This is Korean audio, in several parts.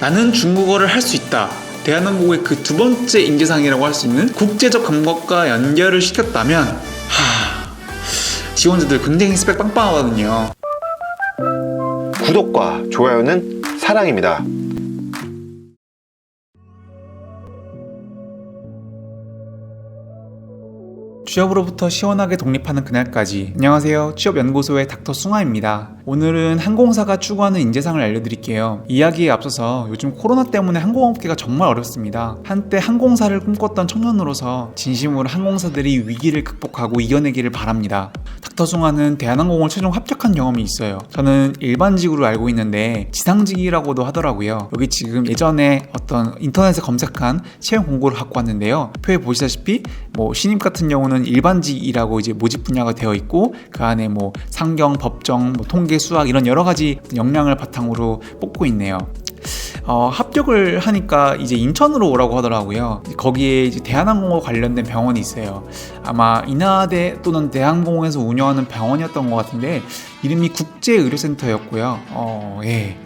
나는 중국어를 할 수 있다. 대한항공의 그 두 번째 인재상이라고 할 수 있는 국제적 감각과 연결을 시켰다면 하, 지원자들 굉장히 스펙 빵빵하거든요. 구독과 좋아요는 사랑입니다. 취업으로부터 시원하게 독립하는 그날까지 안녕하세요 취업연구소의 닥터 숭아입니다 오늘은 항공사가 추구하는 인재상을 알려드릴게요. 이야기에 앞서서 요즘 코로나 때문에 항공업계가 정말 어렵습니다. 한때 항공사를 꿈꿨던 청년으로서 진심으로 항공사들이 위기를 극복하고 이겨내기를 바랍니다. 닥터 숭아는 대한항공을 최종 합격한 경험이 있어요. 저는 일반직으로 알고 있는데 지상직이라고도 하더라고요. 여기 지금 예전에 어떤 인터넷에 검색한 채용 공고를 갖고 왔는데요. 표에 보시다시피 뭐 신입 같은 경우는 일반직이라고 이제 모집 분야가 되어 있고 그 안에 뭐 상경, 법정, 뭐 통계, 수학 이런 여러 가지 역량을 바탕으로 뽑고 있네요. 어, 합격을 하니까 이제 인천으로 오라고 하더라고요. 거기에 이제 대한항공과 관련된 병원이 있어요. 아마 인하대 또는 대한항공에서 운영하는 병원이었던 것 같은데 이름이 국제의료센터였고요. 어, 예.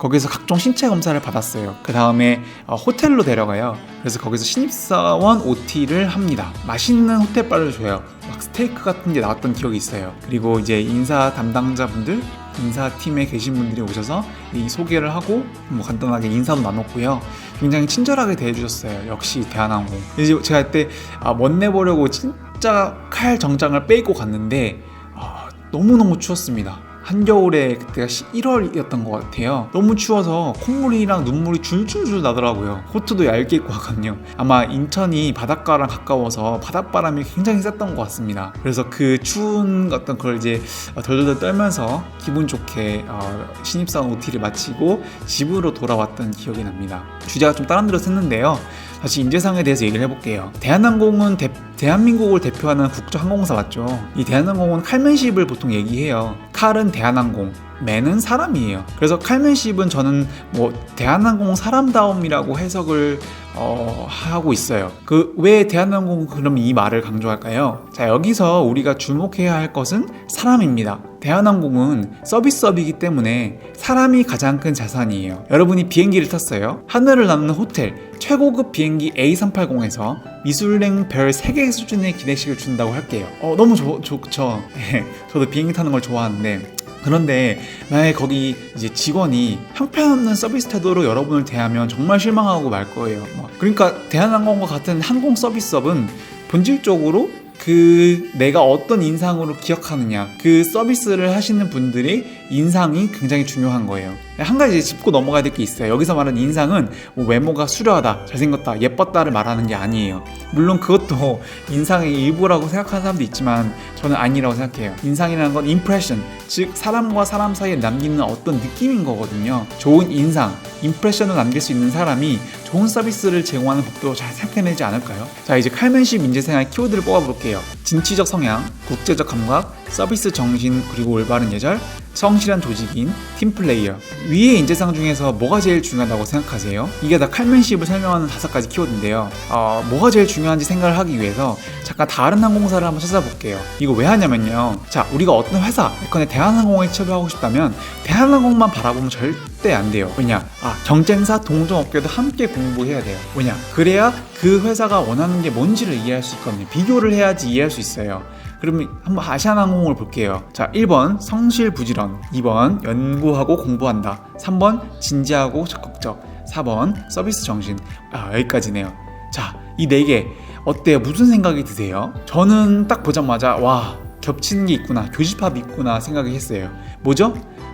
거기서 각종 신체 검사를 받았어요. 그 다음에 어, 호텔로 데려가요. 그래서 거기서 신입사원 OT를 합니다. 맛있는 호텔바를 줘요. 막 스테이크 같은 게 나왔던 기억이 있어요. 그리고 이제 인사 담당자분들, 인사팀에 계신 분들이 오셔서 이 소개를 하고 뭐 간단하게 인사도 나눴고요. 굉장히 친절하게 대해주셨어요. 역시 대한항공. 이제 제가 그때 아, 멋내보려고 진짜 칼 정장을 빼입고 갔는데 아, 너무너무 추웠습니다. 한겨울에 그때가 1월이었던 것 같아요. 너무 추워서 콧물이랑 눈물이 줄줄줄 나더라고요. 코트도 얇게 입고 가거든요. 아마 인천이 바닷가랑 가까워서 바닷바람이 굉장히 셌던 것 같습니다. 그래서 그 추운 어떤 걸 이제 덜덜덜 떨면서 기분 좋게 어, 신입사원 OT를 마치고 집으로 돌아왔던 기억이 납니다. 주제가 좀 다른 데로 샜는데요. 다시 인재상에 대해서 얘기를 해볼게요. 대한항공은 대, 대한민국을 대표하는 국제항공사 맞죠? 이 대한항공은 칼맨십을 보통 얘기해요. 칼은 대한항공, 맨은 사람이에요. 그래서 칼맨십은 저는 뭐 대한항공 사람다움이라고 해석을 어, 하고 있어요. 그 왜 대한항공 그럼 이 말을 강조할까요? 자 여기서 우리가 주목해야 할 것은 사람입니다. 대한항공은 서비스업이기 때문에 사람이 가장 큰 자산이에요. 여러분이 비행기를 탔어요. 하늘을 나누는 호텔, 최고급 비행기 A380에서 미술랭 별 3개 수준의 기내식을 준다고 할게요. 어, 너무 좋, 좋죠. 저도 비행기 타는 걸 좋아하는데 그런데 만약에 거기 이제 직원이 형편없는 서비스 태도로 여러분을 대하면 정말 실망하고 말 거예요. 뭐. 그러니까 대한항공과 같은 항공 서비스업은 본질적으로 그 내가 어떤 인상으로 기억하느냐 그 서비스를 하시는 분들의 인상이 굉장히 중요한 거예요 한 가지 짚고 넘어가야 될 게 있어요. 여기서 말하는 인상은 뭐 외모가 수려하다 잘생겼다 예뻤다를 말하는 게 아니에요. 물론 그것도 인상의 일부라고 생각하는 사람도 있지만 저는 아니라고 생각해요. 인상이라는 건 임프레션 즉 사람과 사람 사이에 남기는 어떤 느낌인 거거든요. 좋은 인상 임프레션을 남길 수 있는 사람이 좋은 서비스를 제공하는 법도 잘 생각해내지 않을까요? 자 이제 칼맨십 인재생활 키워드를 뽑아볼게요. 진취적 성향, 국제적 감각, 서비스 정신 그리고 올바른 예절, 성실한 조직인, 팀플레이어. 위의 인재상 중에서 뭐가 제일 중요하다고 생각하세요? 이게 다 칼맨십을 설명하는 다섯 가지 키워드인데요. 어, 뭐가 제일 중요한지 생각을 하기 위해서 잠깐 다른 항공사를 한번 찾아볼게요. 이거 왜 하냐면요. 자 우리가 어떤 회사 예컨대 대한항공에 취업을 하고 싶다면 대한항공만 바라보면 절대 안 돼요 왜냐 아 경쟁사 동종업계도 함께 공부해야 돼요 왜냐 그래야 그 회사가 원하는 게 뭔지를 이해할 수 있거든요 비교를 해야지 이해할 수 있어요 그러면 한번 아시아나항공을 볼게요. 자, 1번 성실 부지런, 2번 연구하고 공부한다, 3번 진지하고 적극적, 4번 서비스 정신. 아, 여기까지네요. 자, 이 네 개 어때요? 무슨 생각이 드세요? 저는 딱 보자마자 와 겹치는 게 있구나, 교집합이 있구나 생각을 했어요. 뭐죠?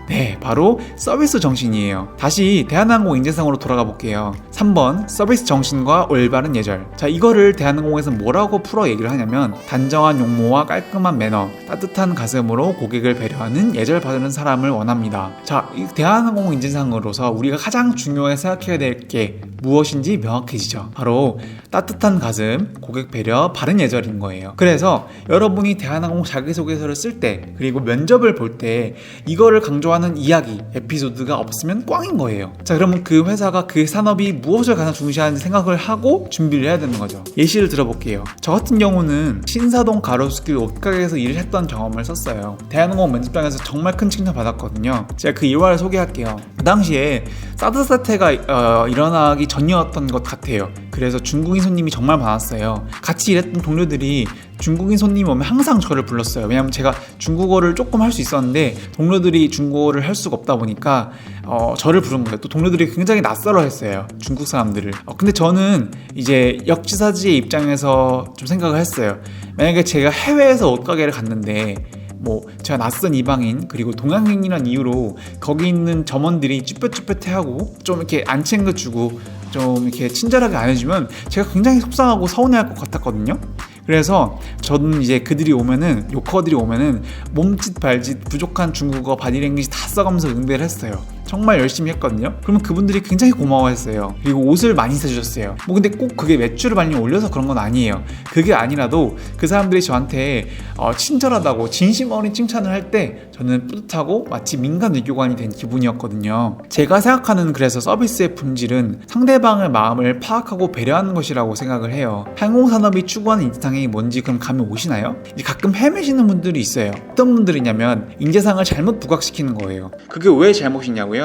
네, 바로 서비스 정신이에요. 다시 대한항공 인재상으로 돌아가 볼게요. 3번 서비스 정신과 올바른 예절. 자, 이거를 대한항공에서 뭐라고 풀어 얘기를 하냐면 단정한 용모와 깔끔한 매너, 따뜻한 가슴으로 고객을 배려하는 예절 받는 사람을 원합니다. 자, 이 대한항공 인재상으로서 우리가 가장 중요하게 생각해야 될 게 무엇인지 명확해지죠. 바로 따뜻한 가슴, 고객 배려, 바른 예절인 거예요. 그래서 여러분이 대한항공 자기소개서를 쓸 때, 그리고 면접을 볼 때 이거를 강조하는 이야기, 에피소드가 없으면 꽝인 거예요. 자, 그러면 그 회사가 그 산업이 무엇을 가장 중시하는지 생각을 하고 준비를 해야 되는 거죠. 예시를 들어볼게요. 저 같은 경우는 신사동 가로수길 옷가게에서 일을 했던 경험을 썼어요. 대한항공 면접장에서 정말 큰 칭찬 받았거든요. 제가 그 일화를 소개할게요. 그 당시에 사드 사태가 어, 일어나기 전이었던 것 같아요. 그래서 중국인 손님이 정말 많았어요. 같이 일했던 동료들이 중국인 손님 오면 항상 저를 불렀어요. 왜냐면 제가 중국어를 조금 할 수 있었는데 동료들이 중국어를 할 수가 없다 보니까 어, 저를 부른 거예요. 또 동료들이 굉장히 낯설어했어요. 중국 사람들을. 어, 근데 저는 이제 역지사지의 입장에서 좀 생각을 했어요. 만약에 제가 해외에서 옷 가게를 갔는데 뭐 제가 낯선 이방인 그리고 동양인이란 이유로 거기 있는 점원들이 쭈뼛쭈뼛해하고 좀 이렇게 안 챙겨주고 좀 이렇게 친절하게 안 해주면 제가 굉장히 속상하고 서운해할 것 같았거든요. 그래서 저는 이제 그들이 오면은 요커들이 오면은 몸짓 발짓 부족한 중국어 바디랭귀지 다 써가면서 응대를 했어요. 정말 열심히 했거든요. 그러면 그분들이 굉장히 고마워했어요. 그리고 옷을 많이 사주셨어요. 뭐 근데 꼭 그게 매출을 많이 올려서 그런 건 아니에요. 그게 아니라도 그 사람들이 저한테 어, 친절하다고 진심 어린 칭찬을 할 때 저는 뿌듯하고 마치 민간 외교관이 된 기분이었거든요. 제가 생각하는 그래서 서비스의 본질은 상대방의 마음을 파악하고 배려하는 것이라고 생각을 해요. 항공산업이 추구하는 인상이 뭔지 그럼 감이 오시나요? 이제 가끔 헤매시는 분들이 있어요. 어떤 분들이냐면 인재상을 잘못 부각시키는 거예요. 그게 왜 잘못이냐고요?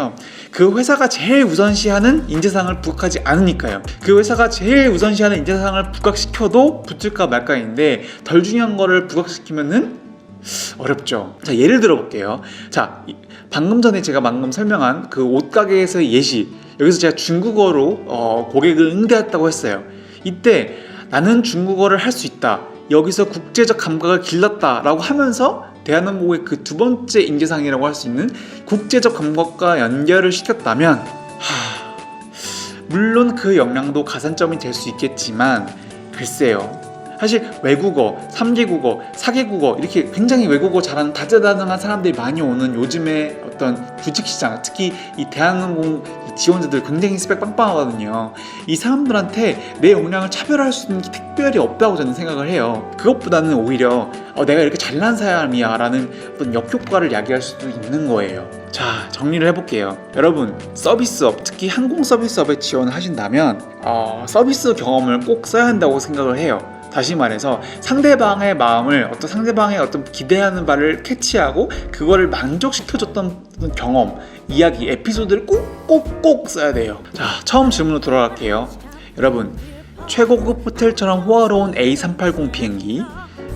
그 회사가 제일 우선시하는 인재상을 부각하지 않으니까요. 그 회사가 제일 우선시하는 인재상을 부각시켜도 붙을까 말까인데 덜 중요한 거를 부각시키면은 어렵죠. 자, 예를 들어 볼게요. 자, 이- 방금 전에 제가 방금 설명한 그 옷가게에서의 예시. 여기서 제가 중국어로 어, 고객을 응대했다고 했어요. 이때 나는 중국어를 할 수 있다. 여기서 국제적 감각을 길렀다 라고 하면서 대한항공의 그 두 번째 인재상이라고 할 수 있는 국제적 감각과 연결을 시켰다면 하, 물론 그 역량도 가산점이 될 수 있겠지만 글쎄요. 사실 외국어, 3개 국어, 4개 국어 이렇게 굉장히 외국어 잘하는 다재다능한 사람들이 많이 오는 요즘의 어떤 주식시장 특히 이 대한항공 이 지원자들 굉장히 스펙 빵빵하거든요. 이 사람들한테 내 역량을 차별할 수 있는 게 특별히 없다고 저는 생각을 해요. 그것보다는 오히려 어, 내가 이렇게 잘난 사람이야 라는 어떤 역효과를 야기할 수도 있는 거예요. 자 정리를 해볼게요. 여러분 서비스업 특히 항공 서비스업에 지원을 하신다면 어, 서비스 경험을 꼭 써야 한다고 생각을 해요. 다시 말해서 상대방의 마음을 어떤 상대방의 어떤 기대하는 바를 캐치하고 그거를 만족시켜줬던 경험, 이야기, 에피소드를 꼭꼭꼭 써야 돼요. 자 처음 질문으로 돌아갈게요. 여러분 최고급 호텔처럼 호화로운 A380 비행기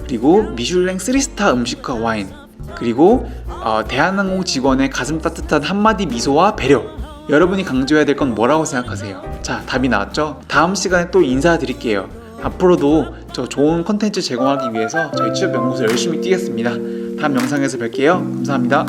그리고 미슐랭 3스타 음식과 와인 그리고 어, 대한항공 직원의 가슴 따뜻한 한마디 미소와 배려 여러분이 강조해야 될 건 뭐라고 생각하세요? 자 답이 나왔죠? 다음 시간에 또 인사드릴게요 앞으로도 저 좋은 컨텐츠 제공하기 위해서 저희 취업 연구소 열심히 뛰겠습니다. 다음 영상에서 뵐게요. 감사합니다